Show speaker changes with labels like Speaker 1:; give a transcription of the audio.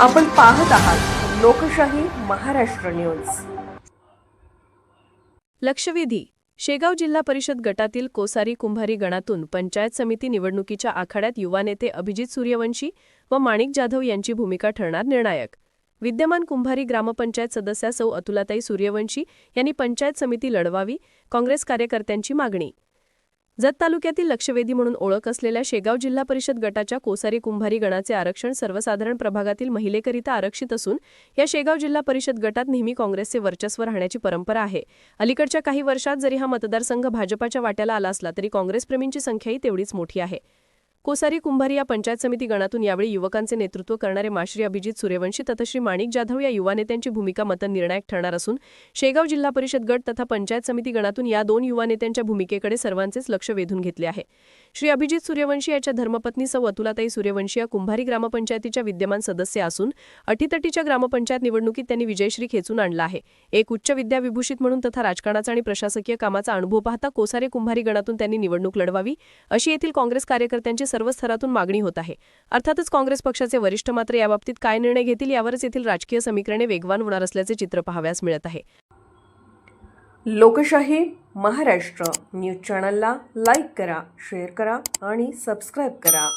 Speaker 1: आपण पाहत आहात लोकशाही महाराष्ट्र न्यूज.
Speaker 2: लक्षवेधी शेगाव जिल्हा परिषद गटातील कोसारी कुंभारी गणातून पंचायत समिती निवडणुकीच्या आखाड्यात युवा नेते अभिजित सूर्यवंशी व माणिक जाधव यांची भूमिका ठरणार निर्णायक. विद्यमान कुंभारी ग्रामपंचायत सदस्या सौ अतुलाताई सूर्यवंशी यांनी पंचायत समिती लढवावी काँग्रेस कार्यकर्त्यांची मागणी. जत तालुक्यातील लक्षवेधी म्हणून ओळख असलेल्या शेगाव जिल्हा परिषद गटाच्या कोसारी कुंभारी गणाचे आरक्षण सर्वसाधारण प्रभागातील महिलेकरिता आरक्षित असून या शेगाव जिल्हा परिषद गटात नेहमी काँग्रेसचे वर्चस्व राहण्याची परंपरा आहे. अलीकडच्या काही वर्षात जरी हा मतदारसंघ भाजपाच्या वाट्याला आला असला तरी काँग्रेसप्रेमींची संख्याही तेवढीच मोठी आहे. कोसारी कुंभारी या पंचायत समिती गणातून यावेळी युवकांचे नेतृत्व करणारे माश्री अभिजित सूर्यवंशी तथा श्री माणिक जाधव या युवा नेत्यांची भूमिका मतं निर्णायक ठरणार असून शेगाव जिल्हा परिषद गट तथा पंचायत समिती गणातून या दोन युवा नेत्यांच्या भूमिकेकडे सर्वांचेच लक्ष वेधून घेतले आहे. श्री अभिजित सूर्यवंशी याच्या धर्मपत्नी सौ अतुलाताई सूर्यवंशी या कुंभारी ग्रामपंचायतीच्या विद्यमान सदस्य असून अटीतटीच्या ग्रामपंचायत निवडणुकीत त्यांनी विजयश्री खेचून आणला आहे. एक उच्च विद्याविभूषित म्हणून तथा राजकारणाचा आणि प्रशासकीय कामाचा अनुभव पाहता कोसारे कुंभारी गणातून त्यांनी निवडणूक लढवावी अशी येथील काँग्रेस कार्यकर्त्यांची सर्व स्तरातून मागणी होत आहे. अर्थातच काँग्रेस पक्षाचे वरिष्ठ मात्र याबाबतीत काय निर्णय घेतील यावरच येथील राजकीय समीकरणे वेगवान होणार असल्याचे चित्र पाहाव्यास मिळत आहे.
Speaker 1: लोकशाही महाराष्ट्र न्यूज चॅनलला लाईक करा शेअर करा आणि सबस्क्राईब करा.